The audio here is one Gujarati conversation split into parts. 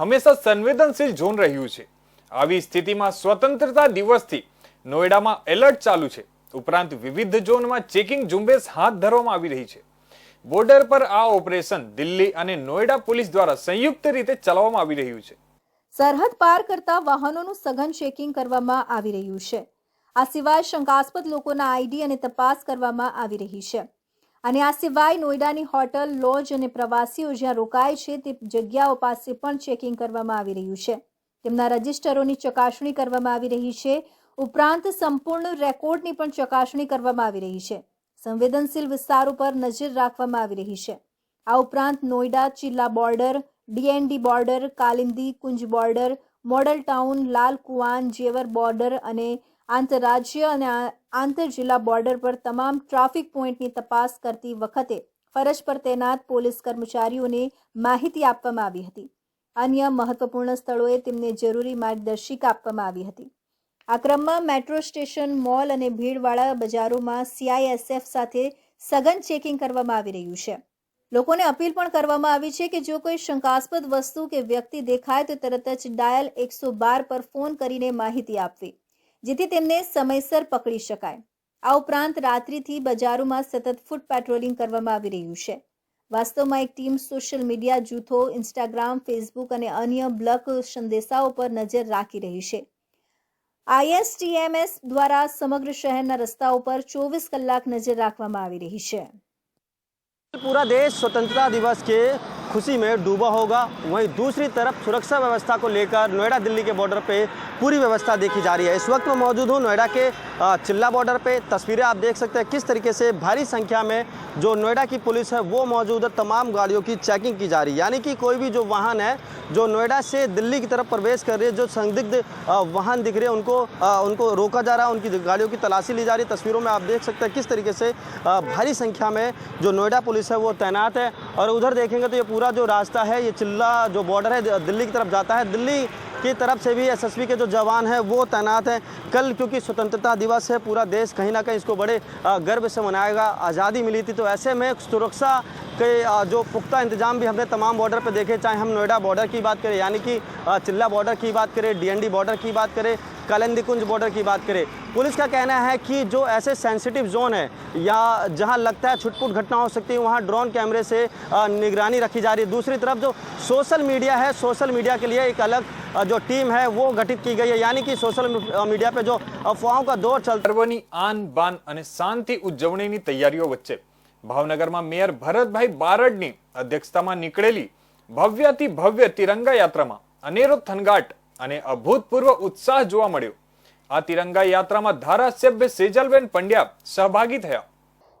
હંમેશા સંવેદનશીલ ઝોન રહ્યું છે. આવી સ્થિતિમાં સ્વતંત્રતા દિવસથી નોઈડામાં એલર્ટ ચાલુ છે. ઉપરાંત વિવિધ ઝોનમાં ચેકિંગ ઝુંબેશ હાથ ધરવામાં આવી રહી છે. બોર્ડર પર આ ઓપરેશન દિલ્હી અને નોઈડા પોલીસ દ્વારા સંયુક્ત રીતે ચલાવવામાં આવી રહ્યું છે. સરહદ પાર કરતા વાહનોનું સઘન ચેકિંગ કરવામાં આવી રહ્યું છે. આ સિવાય શંકાસ્પદ લોકોના આઈડી અને તપાસ કરવામાં આવી રહી છે. અને આ સિવાય નોઈડાની હોટલ, લોજ અને પ્રવાસીઓ જ્યાં રોકાય છે તે જગ્યાઓ પાસે પણ ચેકિંગ કરવામાં આવી રહ્યું છે. તેમના રજિસ્ટરોની ચકાસણી કરવામાં આવી રહી છે. ઉપરાંત સંપૂર્ણ રેકોર્ડની પણ ચકાસણી કરવામાં આવી રહી છે. સંવેદનશીલ વિસ્તારો પર નજર રાખવામાં આવી રહી છે. આ ઉપરાંત નોઈડા જિલ્લા border DND border, Kalindi, Kunj border, model town, Lal Kuan, Jewar border અને આંતરરાજ્ય અને આ- આંતર જિલ્લા બોર્ડર પર તમામ ટ્રાફિક પોઈન્ટની તપાસ કરતી વખતે ફરજ પર તૈનાત પોલીસ કર્મચારીઓને માહિતી આપવામાં આવી હતી. અન્ય મહત્વપૂર્ણ સ્થળોએ તેમને જરૂરી માર્ગદર્શિકા આપવામાં આવી હતી. આ ક્રમમાં મેટ્રો સ્ટેશન, મોલ અને ભીડવાળા બજારોમાં સીઆઈએસએફ સાથે સઘન ચેકિંગ કરવામાં આવી રહ્યું છે. લોકોને અપીલ પણ કરવામાં આવી છે કે જો કોઈ શંકાસ્પદ વસ્તુ કે વ્યક્તિ દેખાય તો તરત જ ડાયલ એકસો બાર પર ફોન કરીને માહિતી આપવી. જેથી તેમને સમયસર પકડી શકાય. આ ઉપરાંત રાત્રિથી બજારોમાં સતત ફૂટ પેટ્રોલિંગ કરવામાં આવી રહ્યું છે. વાસ્તવમાં એક ટીમ સોશિયલ મીડિયા જૂથો ઇન્સ્ટાગ્રામ ફેસબુક અને અન્ય બ્લક સંદેશાઓ પર નજર રાખી રહી છે. આઈએસટીએમએસ દ્વારા સમગ્ર શહેરના રસ્તાઓ પર ચોવીસ કલાક નજર રાખવામાં આવી રહી છે. પૂરા દેશ સ્વતંત્રતા દિવસ કે खुशी में डूबा होगा। वहीं दूसरी तरफ़ सुरक्षा व्यवस्था को लेकर नोएडा दिल्ली के बॉर्डर पे पूरी व्यवस्था देखी जा रही है। इस वक्त मैं मौजूद हूँ नोएडा के चिल्ला बॉर्डर पे। तस्वीरें आप देख सकते हैं किस तरीके से भारी संख्या में जो नोएडा की पुलिस है, वो मौजूद है। तमाम गाड़ियों की चेकिंग की जा रही है। यानी कि कोई भी जो वाहन है, जो नोएडा से दिल्ली की तरफ़ प्रवेश कर रही जो संदिग्ध वाहन दिख रहे हैं, उनको उनको रोका जा रहा है, उनकी गाड़ियों की तलाशी ली जा रही है। तस्वीरों में आप देख सकते हैं किस तरीके से भारी संख्या में जो नोएडा पुलिस है, वो तैनात है। और उधर देखेंगे तो ये पूरा जो रास्ता है, ये चिल्ला जो बॉर्डर है, दिल्ली की तरफ़ जाता है। दिल्ली की तरफ़ से भी एसएसबी के जो जवान हैं, वो तैनात हैं। कल क्योंकि स्वतंत्रता दिवस है, पूरा देश कहीं ना कहीं इसको बड़े गर्व से मनाएगा। आज़ादी मिली थी तो ऐसे में सुरक्षा के जो पुख्ता इंतज़ाम भी हमने तमाम बॉर्डर पर देखे, चाहे हम नोएडा बॉर्डर की बात करें, यानी कि चिल्ला बॉर्डर की बात करें डीएनडी बॉर्डर की बात करें कलंदी कुंज बॉर्डर की बात करें पुलिस का कहना है कि जो ऐसे सेंसिटिव जोन है या जहां लगता है छुटपुट घटना हो सकती है वहां ड्रोन कैमरे से अ, निगरानी रखी जा रही है दूसरी तरफ जो सोशल मीडिया है सोशल मीडिया के लिए एक अलग अ, जो टीम है वो गठित की गई है यानी कि सोशल मीडिया पे जो अफवाहों का दौर चलता પર્વની આન બાન અને શાંતિ ઉજવણીની તૈયારીઓ વચ્ચે ભાવનગરમાં મેયર ભરતભાઈ બારડની અધ્યક્ષતામાં નીકળેલી ભવ્યથી ભવ્ય તિરંગા યાત્રામાં અનેરો થનગાટ અને અભૂતપૂર્વ ઉત્સાહ જોવા મળ્યો. આ તિરંગા યાત્રામાં ધારાસભ્ય સેજલબેન પંડ્યા સહભાગી થયા.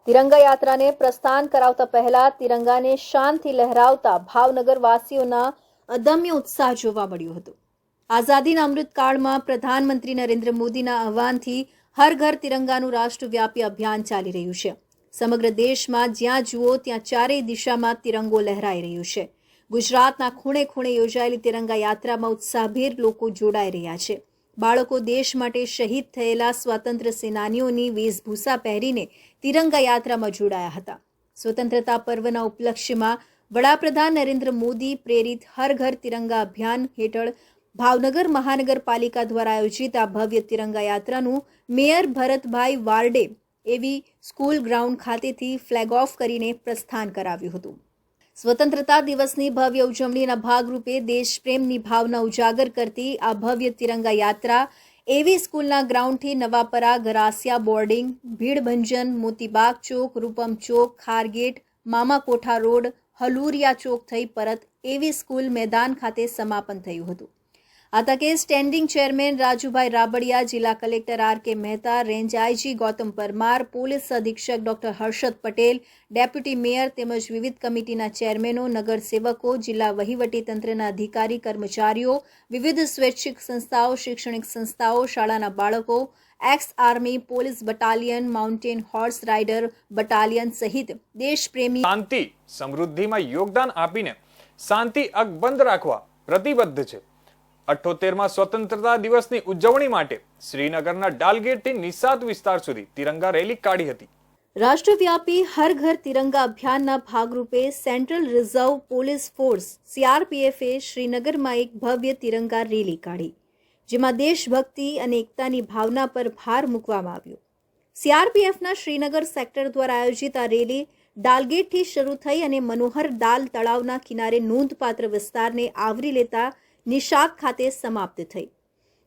તિરંગા યાત્રાને પ્રસ્થાન કરાવતા પહેલા તિરંગાને શાનથી લહેરાવતા ભાવનગર વાસીઓના અદમ્ય ઉત્સાહ જોવા મળ્યો હતો. આઝાદીના અમૃતકાળમાં પ્રધાનમંત્રી નરેન્દ્ર મોદીના આહવાનથી હર ઘર તિરંગાનું રાષ્ટ્રવ્યાપી અભિયાન ચાલી રહ્યું છે. સમગ્ર દેશમાં જ્યાં જુઓ ત્યાં ચારેય દિશામાં તિરંગો લહેરાઈ રહ્યો છે. ગુજરાતના ખૂણે ખૂણે યોજાયેલી તિરંગા યાત્રામાં ઉત્સાહભેર લોકો જોડાઈ રહ્યા છે. બાળકો દેશ માટે શહીદ થયેલા સ્વાતંત્ર્ય સેનાનીઓની વેશભૂષા પહેરીને તિરંગા યાત્રામાં જોડાયા હતા. સ્વતંત્રતા પર્વના ઉપલક્ષ્યમાં વડાપ્રધાન નરેન્દ્ર મોદી પ્રેરિત હર ઘર તિરંગા અભિયાન હેઠળ ભાવનગર મહાનગરપાલિકા દ્વારા આયોજિત આ ભવ્ય તિરંગા યાત્રાનું મેયર ભરતભાઈ વાર્ડે એવી સ્કૂલ ગ્રાઉન્ડ ખાતેથી ફ્લેગ ઓફ કરીને પ્રસ્થાન કરાવ્યું હતું. સ્વતંત્રતા દિવસની ભવ્ય ઉજવણીના ભાગરૂપે દેશપ્રેમની ભાવના ઉજાગર કરતી આ ભવ્ય તિરંગા યાત્રા એવી સ્કૂલના ગ્રાઉન્ડથી નવાપરા, ગરાસિયા, બોર્ડિંગ, ભીડભંજન, મોતીબાગ ચોક, રૂપમ ચોક, ખારગેટ, મામાકોઠા રોડ, હલુરિયા ચોક થઈ પરત એવી સ્કૂલ મેદાન ખાતે સમાપન થયું હતું. આ તકે સ્ટેન્ડિંગ ચેરમેન રાજુભાઈ રાબડિયા જિલ્લા collector R K Mehta range IG Gautam Parmar police અધિક્ષક doctor Harshad Patel deputy mayor તેમજ વિવિધ કમિટીના ચેરમેનો નગરસેવકો જિલ્લા વહીવટીતંત્રના અધિકારી, કર્મચારીઓ, વિવિધ સ્વૈચ્છિક સંસ્થાઓ, શૈક્ષણિક સંસ્થાઓ, શાળાના બાળકો ex army police battalion mountain horse rider battalion સહિત દેશપ્રેમી શાંતિ સમૃદ્ધિમાં યોગદાન આપીને શાંતિ અકબંધ રાખવા પ્રતિબદ્ધ છે. અઠ્ઠોતેરમાં સ્વતંત્રતા દિવસની ઉજવણી માટે શ્રીનગરના ડાલગેટથી નિસાત વિસ્તાર સુધી તિરંગા રેલી કાઢી હતી. રાષ્ટ્રવ્યાપી હર ઘર તિરંગા અભિયાનના ભાગરૂપે સેન્ટ્રલ રિઝર્વ પોલીસ ફોર્સ સીઆરપીએફે શ્રીનગરમાં એક ભવ્ય તિરંગા રેલી કાઢી, જેમાં દેશભક્તિ અને એકતાની ભાવના પર ભાર મૂકવામાં આવ્યો. સીઆરપીએફના શ્રીનગર સેક્ટર દ્વારા આયોજિત આ રેલી ડાલગેટથી શરૂ થઈ અને મનોહર દાલ તળાવના કિનારે નોંધપાત્ર વિસ્તારને આવરી લેતા નિશાદ ખાતે સમાપ્ત થઈ.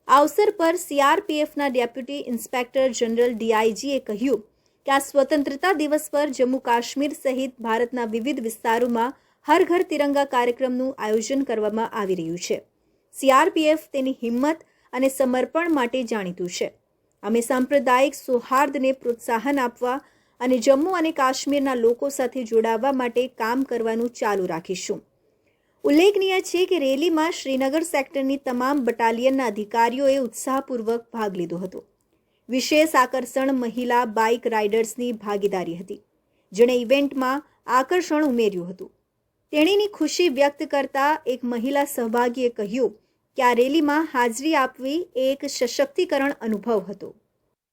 આ અવસર પર સીઆરપીએફના ડેપ્યુટી ઇન્સ્પેક્ટર જનરલ ડીઆઈજીએ કહ્યું કે આ સ્વતંત્રતા દિવસ પર જમ્મુ કાશ્મીર સહિત ભારતના વિવિધ વિસ્તારોમાં હર ઘર તિરંગા કાર્યક્રમનું આયોજન કરવામાં આવી રહ્યું છે. સીઆરપીએફ તેની હિંમત અને સમર્પણ માટે જાણીતું છે. અમે સાંપ્રદાયિક સૌહાર્દને પ્રોત્સાહન આપવા અને જમ્મુ અને કાશ્મીરના લોકો સાથે જોડાવા માટે કામ કરવાનું ચાલુ રાખીશું. ઉલ્લેખનીય છે કે રેલીમાં શ્રીનગર સેક્ટરની તમામ બટાલિયનના અધિકારીઓએ ઉત્સાહપૂર્વક ભાગ લીધો હતો વિશેષ આકર્ષણ મહિલા બાઇક રાઇડર્સની ભાગીદારી હતી જેણે ઇવેન્ટમાં આકર્ષણ ઉમેર્યું હતું તેણીની ખુશી વ્યક્ત કરતા એક મહિલા સહભાગીએ કહ્યું કે આ રેલીમાં હાજરી આપવી એ એક સશક્તિકરણ અનુભવ હતો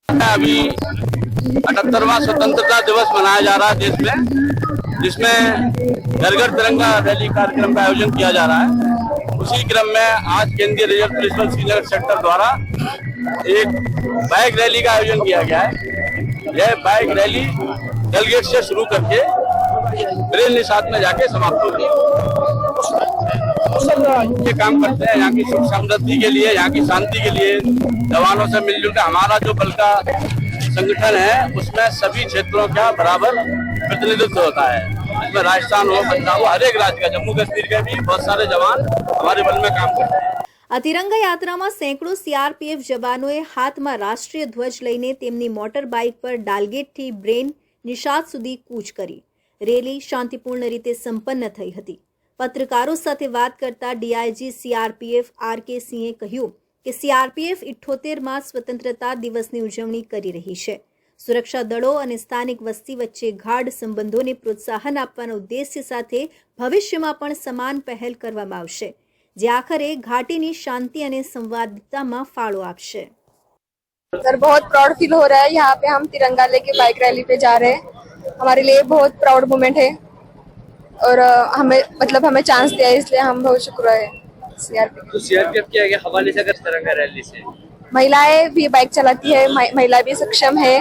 अभी अठहत्तरवा स्वतंत्रता दिवस मनाया जा रहा है देश में जिसमें घर घर तिरंगा रैली कार्यक्रम का आयोजन किया जा रहा है। उसी क्रम में आज केंद्रीय रिज़र्व पुलिस बल श्रीनगर सेक्टर द्वारा एक बाइक रैली का आयोजन किया गया है। यह बाइक रैली डलगेट से शुरू करके ब्रेल निषाद में जाके समाप्त होगी ये काम करते हैं यहाँ की सुख समृद्धि के लिए, यहाँ की शांति के लिए। जवानों से मिलजुल हमारा जो बल का संगठन है, उसमें सभी क्षेत्रों का बराबर प्रतिनिधित्व होता है इसमें राजस्थान हो पंजाब हो हर एक राज्य का जम्मू कश्मीर के भी बहुत सारे जवान हमारे बल में काम करते हैं આ તિરંગા યાત્રામાં સેંકડો સીઆરપીએફ જવાનોએ હાથમાં રાષ્ટ્રીય ધ્વજ લઈને તેમની મોટર બાઇક પર ડાલગેટથી બ્રેન નિષાદ સુધી કૂચ કરી રેલી શાંતિપૂર્ણ રીતે સંપન્ન થઈ હતી પત્રકારો સાથે વાત કરતા ડીઆઈજી સીઆરપીએફ આર કે સિંહે કહ્યું કે સીઆરપીએફ ઇઠ્ઠોતેરમાં સ્વતંત્રતા દિવસની ઉજવણી કરી રહી છે સુરક્ષા દળો અને સ્થાનિક વસ્તી વચ્ચે ગાઢ સંબંધોને પ્રોત્સાહન આપવાના ઉદ્દેશ્ય સાથે ભવિષ્યમાં પણ સમાન પહેલ કરવામાં આવશે જે આખરે ઘાટીની શાંતિ અને સંવાદિતામાં ફાળો આપશે सर बहुत प्राउड फील हो रहा है यहाँ पे हम तिरंगा लेके बाइक रैली पे जा रहे हैं हमारे लिए बहुत प्राउड मोमेंट है और अ, हमें मतलब हमें चांस दिया है इसलिए हम बहुत शुक्र है सीआरपी तो सीआरपीएफ के आगे हवाले से अगर तिरंगा रैली से महिलाएं भी बाइक चलाती है महि- महिला भी सक्षम है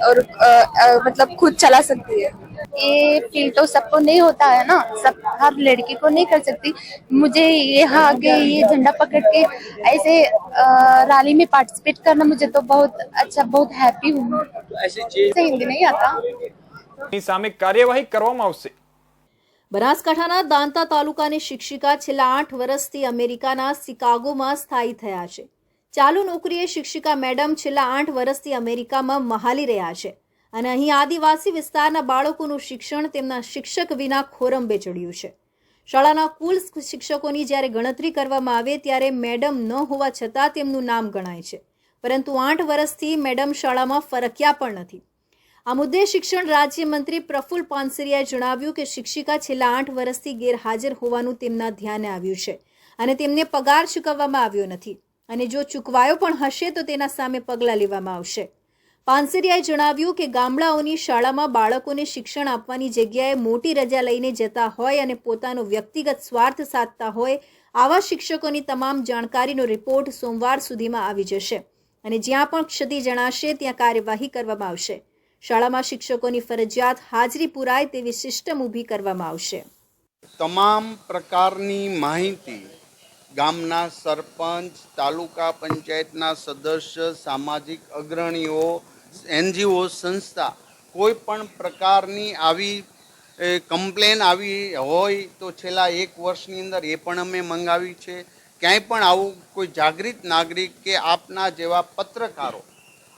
और अ, अ, मतलब खुद चला सकती है ये फील तो सबको नहीं होता है ना सब हर लड़की को नहीं कर सकती मुझे यहाँ आके ये झंडा पकड़ के ऐसे अ, रैली में पार्टिसिपेट करना मुझे तो बहुत अच्छा बहुत हैप्पी हूँ तो ऐसी चीज से हिंदी नहीं आता ની સામે કાર્યવાહી કરવામાં આવશે બનાસકાંઠાના દાંતા તાલુકાની શિક્ષિકા છેલ્લા આઠ વર્ષથી અમેરિકાના શિકાગોમાં સ્થાયી થયા છે ચાલુ નોકરીએ શિક્ષિકા મેડમ છેલ્લા આઠ વર્ષથી અમેરિકામાં મહાલી રહ્યા છે અને અહીં આદિવાસી વિસ્તારના બાળકોનું શિક્ષણ તેમના શિક્ષક વિના ખોરંબે ચડ્યું છે. શાળાના કુલ શિક્ષકોની જ્યારે ગણતરી કરવામાં આવે ત્યારે મેડમ ન હોવા છતાં તેમનું નામ ગણાય છે. પરંતુ આઠ વર્ષથી મેડમ શાળામાં ફરક્યા પણ નથી. આ મુદ્દે શિક્ષણ રાજ્યમંત્રી પ્રફુલ પાનસરિયાએ જણાવ્યું કે શિક્ષિકા છેલ્લા આઠ વર્ષથી ગેરહાજર હોવાનું તેમના ધ્યાને આવ્યું છે અને તેમને પગાર ચૂકવવામાં આવ્યો નથી. અને જો ચૂકવાયો પણ હશે તો તેના સામે પગલાં લેવામાં આવશે. પાનસરિયાએ જણાવ્યું કે ગામડાઓની શાળામાં બાળકોને શિક્ષણ આપવાની જગ્યાએ મોટી રજા લઈને જતા હોય અને પોતાનો વ્યક્તિગત સ્વાર્થ સાધતા હોય, આવા શિક્ષકોની તમામ જાણકારીનો રિપોર્ટ સોમવાર સુધીમાં આવી જશે અને જ્યાં પણ ક્ષતિ જણાશે ત્યાં કાર્યવાહી કરવામાં આવશે. શાળામાં શિક્ષકોની ફરજિયાત હાજરી પુરાય તેવી સિસ્ટમ ઊભી કરવામાં આવશે. તમામ પ્રકારની માહિતી ગામના સરપંચ, તાલુકા પંચાયતના સદસ્ય, સામાજિક અગ્રણીઓ, એનજીઓ, સંસ્થા, કોઈ પણ પ્રકારની આવી કમ્પ્લેન આવી હોય તો છેલ્લા એક વર્ષની અંદર એ પણ અમે મંગાવી છે. ક્યાંય પણ આવું કોઈ જાગૃત નાગરિક કે આપના જેવા પત્રકારો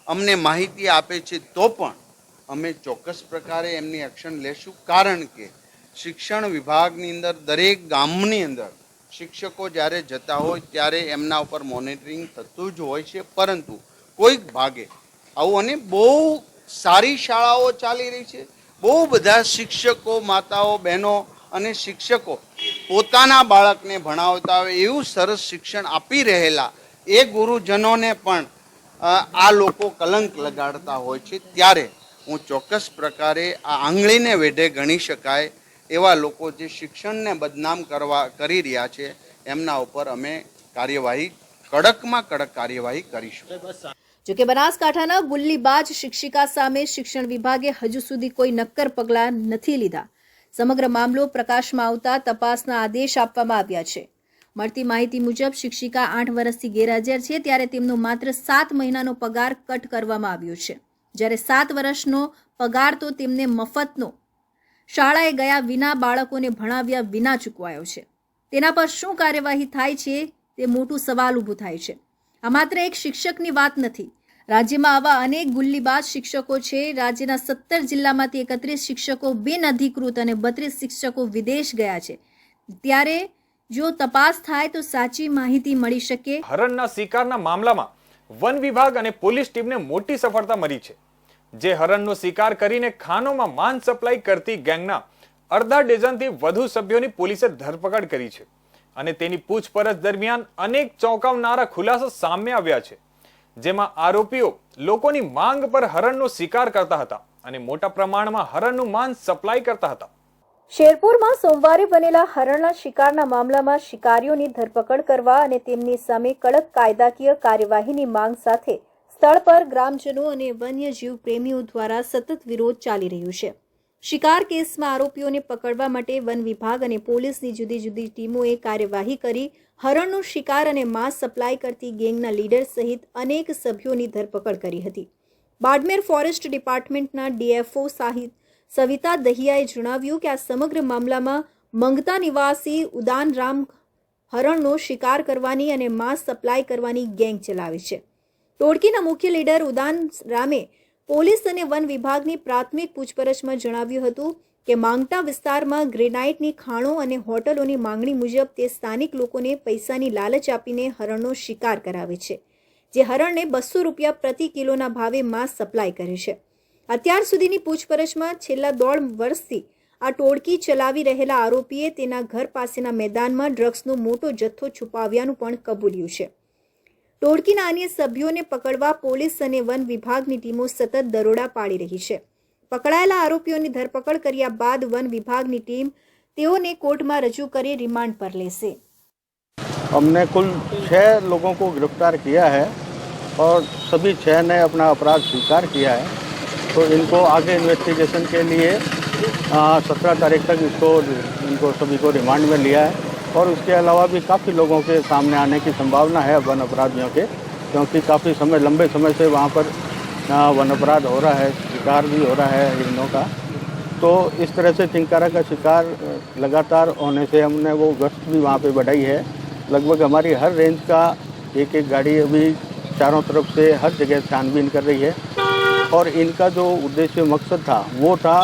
અમને માહિતી આપે છે તો પણ અમે ચોક્કસ પ્રકારે એમની એક્શન લેશું. કારણ કે શિક્ષણ વિભાગની અંદર દરેક ગામની અંદર શિક્ષકો જ્યારે જતા હોય ત્યારે એમના ઉપર મોનિટરિંગ થતું જ હોય છે, પરંતુ કોઈક ભાગે આવું અને બહુ સારી શાળાઓ ચાલી રહી છે, બહુ બધા શિક્ષકો, માતાઓ, બહેનો અને શિક્ષકો પોતાના બાળકને ભણાવતા હોય, એવું સરસ શિક્ષણ આપી રહેલા એ ગુરુજનોને પણ આ લોકો કલંક લગાડતા હોય છે. ત્યારે હું ચોક્કસ પ્રકારે આ આંગળીને વેઢે ગણી શકાય. એવા લોકો જે શિક્ષણને બદનામ કરવા કરી રહ્યા છે, એમના ઉપર અમે કાર્યવાહી, કડકમાં કડક કાર્યવાહી કરીશું. જોકે બનાસકાંઠાના ગુલ્લીબાજ શિક્ષિકા સામે શિક્ષણ વિભાગે હજુ સુધી કોઈ નક્કર પગલાં નથી લીધા. સમગ્ર મામલો પ્રકાશમાં આવતા તપાસના આદેશ આપવામાં આવ્યા છે. મળતી માહિતી મુજબ શિક્ષિકા આઠ વર્ષથી ગેરહાજર છે, ત્યારે તેમનો માત્ર સાત મહિનાનો પગાર કટ કરવામાં આવ્યો છે. જ્યારે સાત વર્ષનો પગાર તો તેમને મફતનો શાળાએ ગયા વિના બાળકોને ભણાવ્યા વિના ચૂકવાયો છે. તેના પર શું કાર્યવાહી થાય છે તે મોટું સવાલ ઊભું થાય છે. આ માત્ર એક શિક્ષકની વાત નથી. રાજ્યમાં આવા અનેક ગુલ્લીબાજ શિક્ષકો છે. રાજ્યના સત્તર જિલ્લામાંથી એકત્રીસ શિક્ષકો બિનઅધિકૃત અને બત્રીસ શિક્ષકો વિદેશ ગયા છે. ત્યારે જો તપાસ થાય તો સાચી માહિતી મળી શકે. હરણના શિકારના મામલામાં વન વિભાગ અને પોલીસ ટીમને મોટી સફળતા મળી છે. જે હરણનો શિકાર કરીને ખાનોમાં માંસ સપ્લાય કરતી ગેંગના અડધા ડઝનથી વધુ સભ્યોની પોલીસે ધરપકડ કરી છે. અને તેની પૂછપરછ દરમિયાન અનેક ચોંકાવનારા ખુલાસા સામે આવ્યા છે. જેમાં આરોપીઓ લોકોની માંગ પર હરણનો શિકાર કરતા હતા અને મોટા પ્રમાણમાં હરણનું માંસ સપ્લાય કરતા હતા. શેરપુરમાં સોમવારે બનેલા હરણના શિકારના મામલામાં શિકારીઓની ધરપકડ કરવા અને તેમની સામે કડક કાયદાકીય કાર્યવાહીની માંગ સાથે સ્થળ પર ગ્રામજનો અને વન્યજીવ પ્રેમીઓ દ્વારા સતત વિરોધ ચાલી રહ્યો છે. શિકાર કેસમાં આરોપીઓને પકડવા માટે વન વિભાગ અને પોલીસની જુદી જુદી ટીમોએ કાર્યવાહી કરી, હરણનો શિકાર અને માંસ સપ્લાય કરતી ગેંગના લીડર સહિત અનેક સભ્યોની ધરપકડ કરી હતી. બાડમેર ફોરેસ્ટ ડિપાર્ટમેન્ટના ડીએફઓ સાહિત સવિતા દહિયાએ જણાવ્યું કે આ સમગ્ર મામલામાં મંગતા નિવાસી ઉદાનરામ હરણનો શિકાર કરવાની અને માંસ સપ્લાય કરવાની ગેંગ ચલાવે છે. ટોળકીના મુખ્ય લીડર ઉદાન રામે પોલીસ અને વન વિભાગની પ્રાથમિક પૂછપરછમાં જણાવ્યું હતું કે માંગતા વિસ્તારમાં ગ્રેનાઇટની ખાણો અને હોટલોની માંગણી મુજબ તે સ્થાનિક લોકોને પૈસાની લાલચ આપીને હરણનો શિકાર કરાવે છે, જે હરણને બસો રૂપિયા પ્રતિ કિલોના ભાવે માંસ સપ્લાય કરે છે. અત્યાર સુધીની પૂછપરછમાં છેલ્લા દોઢ વર્ષથી આ ટોળકી ચલાવી રહેલા આરોપીએ તેના ઘર પાસેના મેદાનમાં ડ્રગ્સનો મોટો જથ્થો છુપાવ્યાનું પણ કબૂલ્યું છે. ટોળકીના અન્ય સભ્યોને પકડવા પોલીસ અને વન વિભાગની ટીમો સતત દરોડા પાડી રહી છે પકડાયેલા આરોપીઓની ધરપકડ કર્યા બાદ વન વિભાગની ટીમ તેઓને કોર્ટમાં રજૂ કરી રિમાન્ડ પર લેશે हमने कुल छः लोगों को गिरफ्तार किया है और सभी छः ने अपना अपराध स्वीकार किया है तो इनको आगे इन्वेस्टिगेशन के लिए सत्रह तारीख तक इसको इनको सभी को रिमांड में लिया है और उसके अलावा भी काफ़ी लोगों के सामने आने की संभावना है वन अपराधियों के, क्योंकि काफ़ी समय, लंबे समय से वहाँ पर वन अपराध हो रहा है, शिकार भी हो रहा है हिरणों का। तो इस तरह से चिंकारा का शिकार लगातार होने से हमने वो गश्त भी वहाँ पे बढ़ाई है। लगभग हमारी हर रेंज का एक एक गाड़ी अभी चारों तरफ़ से हर जगह छानबीन कर रही है। और इनका जो उद्देश्य मकसद था, वो था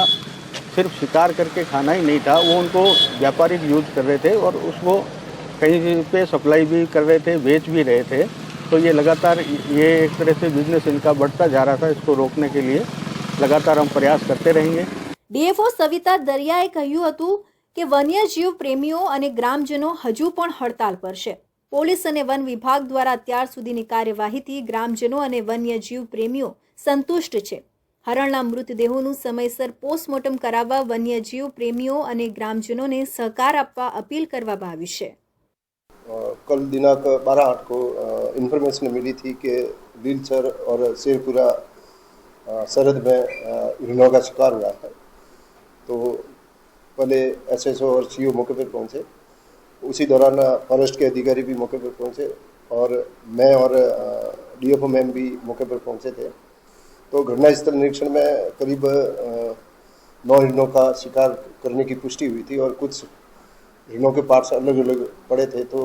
सिर्फ शिकार करके खाना ही नहीं था वो उनको व्यापारिक यूज कर रहे थे और उसको कहीं पे सप्लाई भी कर रहे थे बेच भी रहे थे तो ये लगातार ये एक तरह से बिजनेस इनका बढ़ता जा रहा था इसको रोकने के लिए लगातार हम प्रयास करते रहेंगे ડીએફઓ સવિતા દરિયાએ કહ્યું હતું કે વન્યજીવ પ્રેમીઓ અને ગ્રામજનો હજુ પણ હડતાલ પર છે પોલીસ અને વન વિભાગ દ્વારા અત્યાર સુધીની કાર્યવાહીથી ગ્રામજનો અને વન્યજીવ પ્રેમીઓ સંતુષ્ટ છે હરણના મૃતદેહોનું સમયસર પોસ્ટમોર્ટમ કરાવવા વન્યજીવ પ્રેમીઓ અને ગ્રામજનોને સહકાર આપવા અપીલ કરવામાં આવી છે अ, कल दिनांक बारह आठ को इन्फॉर्मेशन मिली थी कि लीलसर और शेरपुरा अ, सरहद में अ, हिरणों का शिकार हुआ है तो पहले एसएसओ और सीओ मौके पर पहुंचे उसी दौरान फॉरेस्ट के अधिकारी भी मौके पर पहुंचे और मैं और डीएफओ मैम भी मौके पर पहुंचे थे तो घटनास्थल निरीक्षण में करीब नौ हिरणों का शिकार करने की पुष्टि हुई थी और कुछ हिरणों के पार्ट्स अलग अलग पड़े थे तो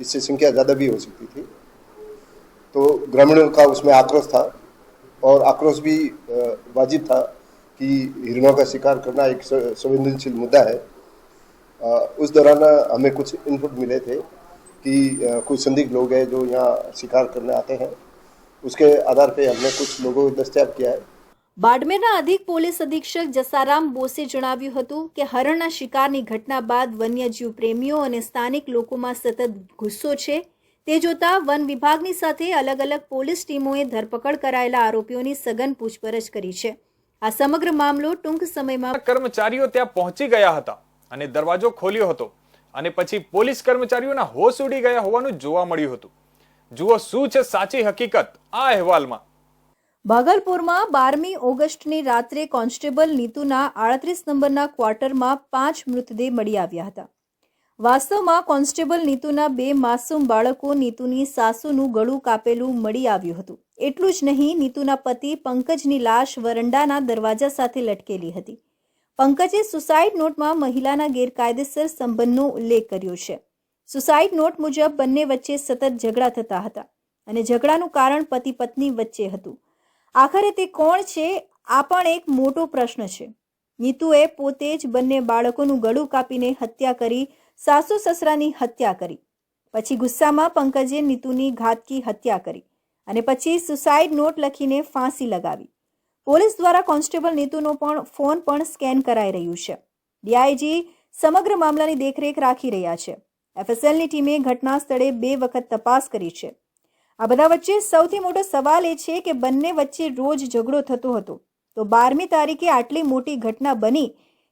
इससे संख्या ज़्यादा भी हो सकती थी। तो ग्रामीणों का उसमें आक्रोश था और आक्रोश भी वाजिब था कि हिरणों का शिकार करना एक संवेदनशील मुद्दा है। उस दौरान हमें कुछ इनपुट मिले थे कि कुछ संदिग्ध लोग हैं जो यहाँ शिकार करने आते हैं। उसके आधार पे हमने कुछ लोगों को दस्तियाब किया है બાડમેરના અધિક પોલીસ અધિક્ષક જસારામ બોસે જણાવ્યું હતું કે હરણના શિકારની ઘટના બાદ વન્યજીવ પ્રેમીઓ અને સ્થાનિક લોકોમાં સતત ગુસ્સો છે તે જોતા વન વિભાગની સાથે અલગ અલગ પોલીસ ટીમોએ ધરપકડ કરાયેલા આરોપીઓની સઘન પૂછપરછ કરી છે આ સમગ્ર મામલો ટૂંક સમયમાં કર્મચારીઓ ત્યાં પહોંચી ગયા હતા અને દરવાજો ખોલ્યો હતો અને પછી પોલીસ કર્મચારીઓના હોશ ઉડી ગયા હોવાનું જોવા મળ્યું હતું જુઓ શું છે સાચી હકીકત આ અહેવાલમાં. ભાગલપુરમાં બારમી ઓગસ્ટની રાત્રે કોન્સ્ટેબલ નીતુના આડત્રીસ નંબરના ક્વાર્ટરમાં પાંચ મૃતદેહ મળી આવ્યા હતા. વાસ્તવમાં કોન્સ્ટેબલ નીતુના બે માસૂમ બાળકો નીતુની સાસુનું ગળું કાપેલું મળી આવ્યું હતું. એટલું જ નહીં, નીતુના પતિ પંકજની લાશ વરંડાના દરવાજા સાથે લટકેલી હતી. પંકજે સુસાઇડ નોટમાં મહિલાના ગેરકાયદેસર સંબંધનો ઉલ્લેખ કર્યો છે. સુસાઇડ નોટ મુજબ બંને વચ્ચે સતત ઝઘડા થતા હતા અને ઝઘડાનું કારણ પતિ પત્ની વચ્ચે હતું. આખરે તે કોણ છે? આ પણ એક મોટો પ્રશ્ન છે. નીતુએ પોતે જ બંને બાળકોનું ગળું કાપીને હત્યા કરી, સાસુ સસરાની હત્યા કરી. પછી ગુસ્સામાં પંકજે નીતુની ઘાતકી હત્યા કરી અને પછી સુસાઇડ નોટ લખીને ફાંસી લગાવી. પોલીસ દ્વારા કોન્સ્ટેબલ નીતુનો પણ ફોન પણ સ્કેન કરાઈ રહ્યું છે. ડીઆઈજી સમગ્ર મામલાની દેખરેખ રાખી રહ્યા છે. એફએસએલની ટીમે ઘટના સ્થળે બે વખત તપાસ કરી છે. આ બધા વચ્ચે સૌથી મોટો સવાલ એ છે કે બંને વચ્ચે રોજ ઝઘડો થતો હતો. તો બારમી તારીખે આટલી મોટી ઘટના બની,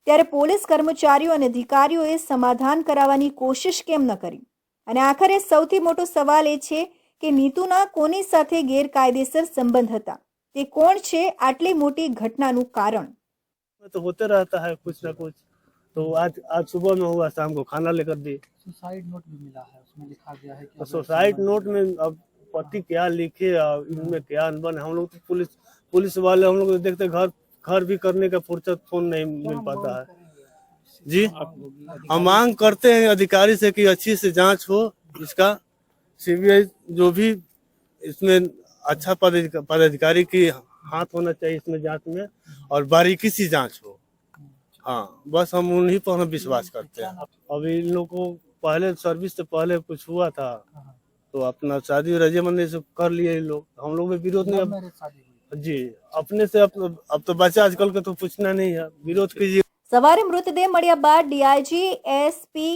ત્યારે પોલીસ કર્મચારીઓ અને અધિકારીઓએ સમાધાન કરાવવાની કોશિશ કેમ ન કરી? અને આખરે સૌથી મોટો સવાલ એ છે કે નીતુના કોની સાથે ગેરકાયદેસર સંબંધ હતા? તે કોણ છે આટલી મોટી ઘટનાનું કારણ? તો હોતે રહેતા હૈ, કુછ ના કુછ. तो आज आज सुबह में हुआ शाम को खाना लेकर दी। सुसाइड नोट भी मिला है उसमें लिखा गया है तो सोसाइट नोट में अब पति क्या लिखे इनमें क्या अनबन है? हम लोग तो पुलिस पुलिस वाले हम लोग तो देखते घर घर भी करने का फुर्सत फ़ोन नहीं मिल पाता है। जी? हम मांग करते हैं अधिकारी से कि अच्छी से जाँच हो इसका सीबीआई जो भी इसमें अच्छा पदाधिकारी की हाथ होना चाहिए इसमें जाँच में और बारीकी सी जाँच हो। हाँ बस हम उन्हीं पर हम विश्वास करते हैं अभी इन लोग को पहले सर्विस से पहले कुछ हुआ था तो अपना शादी रजामंदी से कर लिए इन लोग हम लोग में विरोध नहीं अब जी अपने से अब अब तो बच्चा आजकल का तो पूछना नहीं है विरोध कीजिए સવારે મૃતદેહ મળ્યા બાદ ડીઆઈજી એસપી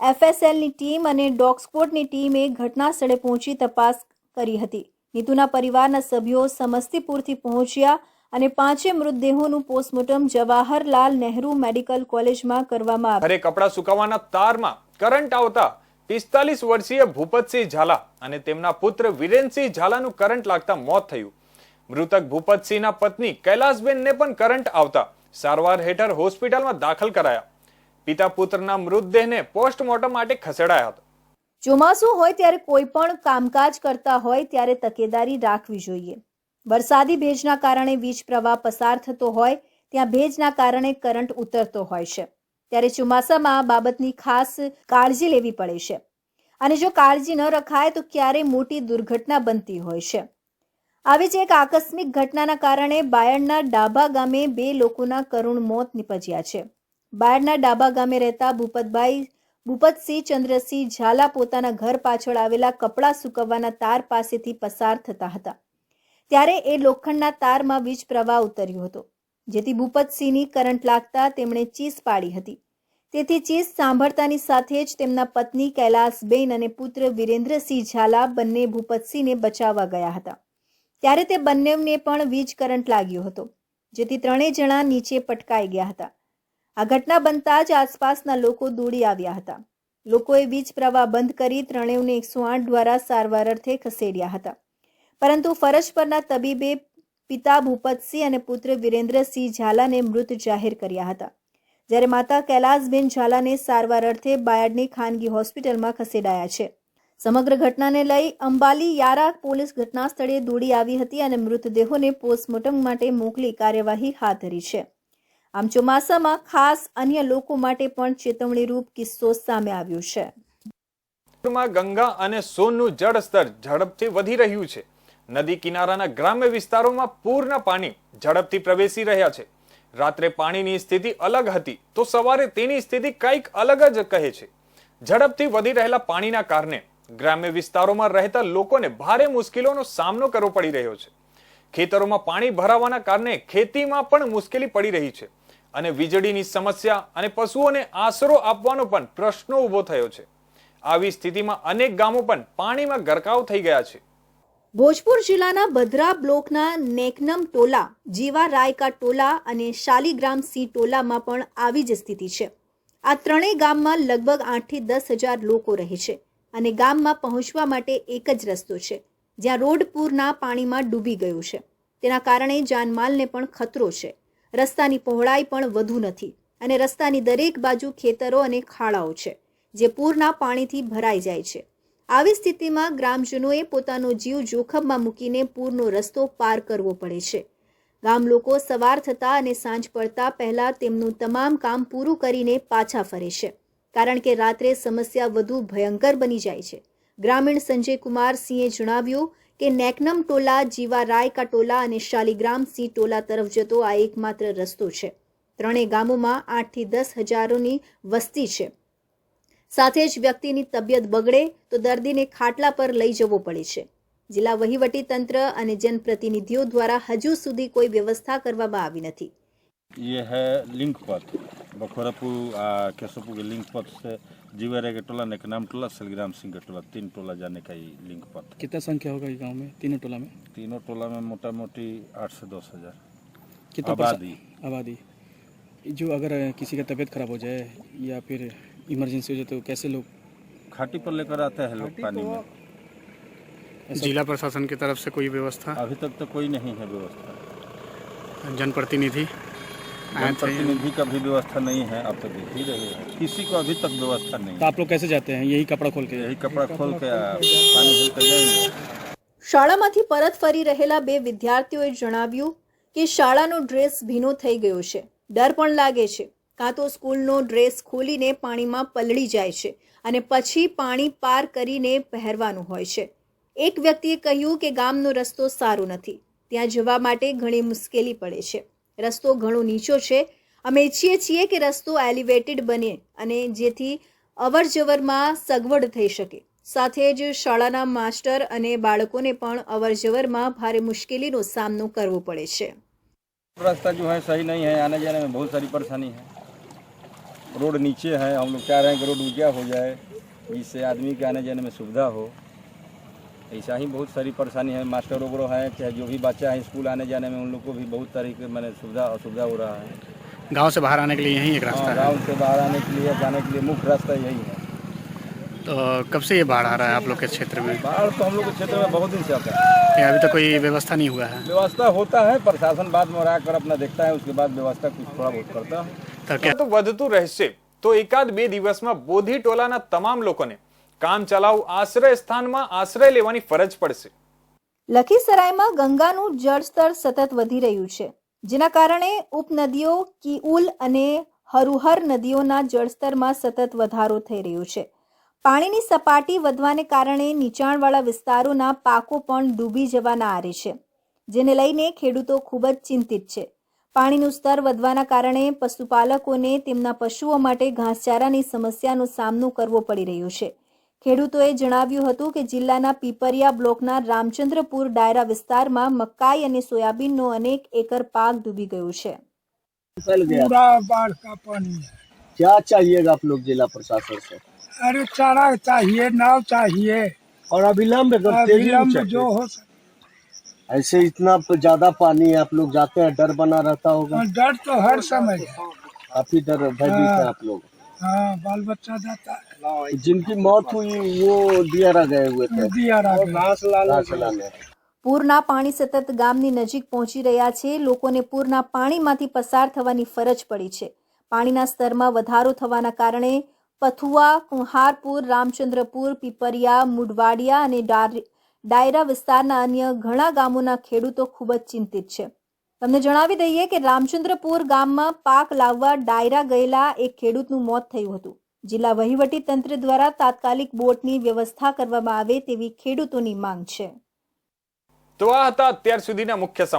એફએસએલની ટીમ અને ડોગ સ્ક્વોડની ટીમે ઘટના સ્થળે પહોંચી તપાસ કરી હતી નીતુના પરિવારના સભ્યો સમસ્તીપુરથી પહોંચ્યા અને પાંચે મૃતદેહોનું પોસ્ટમોર્ટમ જવાહરલાલ નહેરુ મેડિકલ કોલેજમાં કરવામાં આવ્યું. અરે કપડાં સુકાવવાના તારમાં કરંટ આવતા પિસ્તાલીસ વર્ષીય ભૂપતસિંહ ઝાલા અને તેમના પુત્ર વિરેનસિંહ ઝાલાનું કરંટ લાગતા મોત થયું. મૃતક ભૂપતસિંહના પત્ની કૈલાસબેનને પણ કરંટ આવતા સારવાર હેઠળ હોસ્પિટલમાં દાખલ કરાયા. પિતા પુત્રના મૃતદેહને પોસ્ટમોર્ટમ માટે ખસેડાયા હતા. ચોમાસું હોય ત્યારે કોઈ પણ કામકાજ કરતા હોય ત્યારે તકેદારી રાખવી જોઈએ. વરસાદી ભેજના કારણે વીજ પ્રવાહ પસાર થતો હોય, ત્યાં ભેજના કારણે કરંટ ઉતરતો હોય છે. ત્યારે ચોમાસામાં આ બાબતની ખાસ કાળજી લેવી પડે છે. અને જો કાળજી ન રખાય, તો ક્યારે મોટી દુર્ઘટના બનતી હોય છે. આવી જ એક આકસ્મિક ઘટનાના કારણે બાયડના ડાબા ગામે બે લોકોના કરુણ મોત નિપજ્યા છે. બાયડના ડાબા ગામે રહેતા ભૂપતભાઈ, ભૂપતસિંહ ચંદ્રસિંહ ઝાલા પોતાના ઘર પાછળ આવેલા કપડાં સૂકવવાના તાર પાસેથી પસાર થતા હતા. ત્યારે એ લોખંડના તારમાં વીજ પ્રવાહ ઉતર્યો હતો, જેથી ભૂપતસિંહની કરંટ લાગતા તેમણે ચીસ પાડી હતી. તેથી ચીસ સાંભળતાની સાથે જ તેમના પત્ની કૈલાસબેન અને પુત્ર વિરેન્દ્રસિંહ ઝાલા બંને ભૂપતસિંહને બચાવવા ગયા હતા. ત્યારે તે બંનેને પણ વીજ કરંટ લાગ્યો હતો, જેથી ત્રણેય જણા નીચે પટકાઈ ગયા હતા. આ ઘટના બનતા જ આસપાસના લોકો દોડી આવ્યા હતા. લોકોએ વીજ પ્રવાહ બંધ કરી ત્રણેયને એકસો આઠ દ્વારા સારવાર અર્થે ખસેડ્યા હતા. પરંતુ ફરજ પરના તબીબે પિતા ભૂપતસિંહ અને પુત્ર વિરેન્દ્રસિંહ ઝાલાને મૃત જાહેર કર્યા હતા. જ્યારે માતા કૈલાસબેન ઝાલાને સારવાર અર્થે બાયડની ખાનગી હોસ્પિટલમાં ખસેડાયા છે. સમગ્ર ઘટનાને લઈ અંબાલી યારા પોલીસ ઘટના સ્થળે દોડી આવી હતી અને મૃતદેહોને પોસ્ટમોર્ટમ માટે મોકલી કાર્યવાહી હાથ ધરી છે. આમ ચોમાસામાં ખાસ અન્ય લોકો માટે પણ ચેતવણીરૂપ કિસ્સો સામે આવ્યો છે. ગંગા અને સોનનું જળસ્તર ઝડપથી વધી રહ્યું છે. નદી કિનારાના ગ્રામ્ય વિસ્તારોમાં પૂરના પાણી ઝડપથી પ્રવેશી રહ્યા છે. રાત્રે પાણીની સ્થિતિ અલગ હતી તો સવારે તેની સ્થિતિ કંઈક અલગ જ કહે છે. ઝડપથી વધી રહેલા પાણીના કારણે ગ્રામ્ય વિસ્તારોમાં રહેતા લોકોને ભારે મુશ્કેલીઓનો સામનો કરવો પડી રહ્યો છે. ખેતરોમાં પાણી ભરાવાના કારણે ખેતીમાં પણ મુશ્કેલી પડી રહી છે અને વીજળીની સમસ્યા અને પશુઓને આશરો આપવાનો પણ પ્રશ્નો ઊભો થયો છે. આવી સ્થિતિમાં અનેક ગામો પણ પાણીમાં ગરકાવ થઈ ગયા છે. ભોજપુર જિલ્લાના ભદ્રા બ્લોકના નેકનમ ટોલા, જીવા રાયકા ટોલા અને શાલીગ્રામ સિંહ ટોલામાં પણ આવી જ સ્થિતિ છે. આ ત્રણેય ગામમાં લગભગ આઠથી દસ હજાર લોકો રહે છે અને ગામમાં પહોંચવા માટે એક જ રસ્તો છે, જ્યાં રોડ પૂરના પાણીમાં ડૂબી ગયું છે. તેના કારણે જાનમાલને પણ ખતરો છે. રસ્તાની પહોળાઈ પણ વધુ નથી અને રસ્તાની દરેક બાજુ ખેતરો અને ખાડાઓ છે, જે પૂરના પાણીથી ભરાઈ જાય છે. આવી સ્થિતિમાં ગ્રામજનોએ પોતાનો જીવ જોખમમાં મૂકીને પૂરનો રસ્તો પાર કરવો પડે છે. ગામ લોકો સવાર થતા અને સાંજ પડતા પહેલા તેમનું તમામ કામ પૂરું કરીને પાછા ફરે છે, કારણ કે રાત્રે સમસ્યા વધુ ભયંકર બની જાય છે. ગ્રામીણ સંજય કુમાર સિંહે જણાવ્યું કે નેકનમ ટોલા, જીવા રાયકા ટોલા અને શાલીગ્રામ સિંહ ટોલા તરફ જતો આ એકમાત્ર રસ્તો છે. ત્રણેય ગામોમાં આઠથી દસ હજારોની વસ્તી છે. સાથે જ વ્યક્તિની તબિયત બગડે તો દર્દીને ખાટલા પર લઈ જવો પડે છે જિલ્લા વહીવટી તંત્ર અને જનપ્રતિનિધિઓ દ્વારા હજુ સુધી કોઈ વ્યવસ્થા કરવામાં આવી નથી ये है लिंक पथ बखोरापुर आ, केशवपुर के लिंक पथ से जीवरे के टोला ने के नाम टोला सलग्राम सिंह का टोला तीन टोला जाने का ये लिंक पथ कितना संख्या होगा ये गांव में तीनों टोला में तीनों टोला में मोटा मोटी आठ से दस हजार कितना परसेंट- आबादी आबादी जो अगर किसी का तबीयत खराब हो जाए या फिर इमरजेंसी हो जाए तो कैसे लोग घाटी पर लेकर आते हैं लोग पानी में जिला प्रशासन की तरफ से कोई व्यवस्था अभी तक तो कोई नहीं है व्यवस्था जनप्रतिनिधि आए थे प्रतिनिधि का भी व्यवस्था नहीं है आप तो देख ही रहे हैं किसी को अभी तक व्यवस्था नहीं तो आप लोग कैसे जाते हैं यही कपड़ा खोल के यही कपड़ा खोल के आ, पानी हिलते जाएंगे શાળામાંથી પરત ફરી રહેલા બે વિદ્યાર્થીઓએ જણાવ્યું કે શાળાનો ડ્રેસ ભીનો થઈ ગયો છે ડર પણ લાગે છે કાં તો સ્કૂલનો ડ્રેસ ખોલીને પાણીમાં પલળી જાય છે અને પછી પાણી પાર કરીને પહેરવાનું હોય છે. એક વ્યક્તિએ કહ્યું કે ગામનો રસ્તો સારો નથી. ત્યાં જવા માટે ઘણી મુશ્કેલી પડે છે. રસ્તો ઘણો નીચો છે. અમે ઈચ્છીએ છીએ કે રસ્તો એલિવેટેડ બને અને જેથી અવર જવરમાં સગવડ થઈ શકે. સાથે જ શાળાના માસ્ટર અને બાળકોને પણ અવર જવરમાં ભારે મુશ્કેલીનો સામનો કરવો પડે છે. રસ્તા જો હૈ, સહી નહીં હૈ. આને જાને બહુ સારી પરેશાની હૈ. रोड नीचे है हम लोग चाह रहे हैं कि रोड ऊँचा हो जाए जिससे आदमी के आने जाने में सुविधा हो। ऐसा ही बहुत सारी परेशानी है मास्टर वगैरह है चाहे जो भी बच्चा है स्कूल आने जाने में उन लोग को भी बहुत तरीके मैंने सुविधा असुविधा हो रहा है। गाँव से बाहर आने के लिए यही एक रास्ता हाँ, है। गाँव से बाहर आने के लिए जाने के लिए मुख्य रास्ता यही है। तो कब से ये बाढ़ आ रहा है आप लोग के क्षेत्र में? बाढ़ तो हम लोग के क्षेत्र में बहुत दिन से आता है। अभी तक कोई व्यवस्था नहीं हुआ है? व्यवस्था होता है प्रशासन बाद में आकर अपना देखता है उसके बाद व्यवस्था कुछ थोड़ा बहुत करता है। તો વધતું રહેશે. તો એકાદ બે દિવસમાં બોધી ટોલાના તમામ લોકોને કામ ચલાવ આશ્રય સ્થાનમાં આશ્રય લેવાની ફરજ પડશે. લખીસરાયમાં ગંગાનું જળસ્તર સતત વધી રહ્યું છે જેના કારણે ઉપનદીઓ કિઉલ અને હરુહર નદીઓના જળસ્તરમાં સતત વધારો થઈ રહ્યો છે. પાણીની સપાટી વધવાને કારણે નીચાણવાળા વિસ્તારોના પાકો પણ ડૂબી જવાના આરે છે જેને લઈને ખેડૂતો ખૂબ જ ચિંતિત છે. પાણીનું સ્તર વધવાના કારણે પશુપાલકોને તેમના પશુઓ માટે ઘાસચારાની સમસ્યાનો સામનો કરવો પડી રહ્યો છે ખેડૂતોએ જણાવ્યું હતું કે જિલ્લાના પીપરિયા બ્લોકના રામચંદ્રપુર ડાયરા વિસ્તારમાં મકાઈ અને સોયાબીનનો અનેક એકર પાક ડૂબી ગયો છે पूरा बाढ़ का पानी है क्या चाहिएगा आप लोग जिला प्रशासन से अरे चारा चाहिए नाव चाहिए और अविलंब एकदम तेजी में अविलंब चाहिए। जो हो सके ऐसे इतना ज्यादा पानी है आप लोग जाते हैं डर बना रहता होगा और डर तो हर समय है काफी डर भयभीत है आप लोग हाँ बाल बच्चा जाता है जिनकी मौत हुई वो दियारा गए हुए थे दियारा गए। घास लाने પૂરના પાણી સતત ગામની નજીક પહોંચી રહ્યા છે લોકોને પૂરના પાણીમાંથી પસાર થવાની ફરજ પડી છે પાણીના સ્તરમાં વધારો થવાના કારણે પથુઆ કુંહારપુર રામચંદ્રપુર પીપરિયા મુડવાડિયા અને ડાર- ડાયરા વિસ્તારના અન્ય ઘણા ગામોના ખેડૂતો ખૂબ જ ચિંતિત છે. તમને જણાવી દઈએ કે રામચંદ્રપુર ગામમાં પાક લાવવા ડાયરા ગયેલા એક ખેડૂતનું મોત થયું હતું. જિલ્લા વહીવટી તંત્ર દ્વારા તાત્કાલિક બોટની વ્યવસ્થા કરવામાં આવે તેવી ખેડૂતોની માંગ છે. તો આ હતા અત્યાર સુધીના મુખ્ય સમાચાર.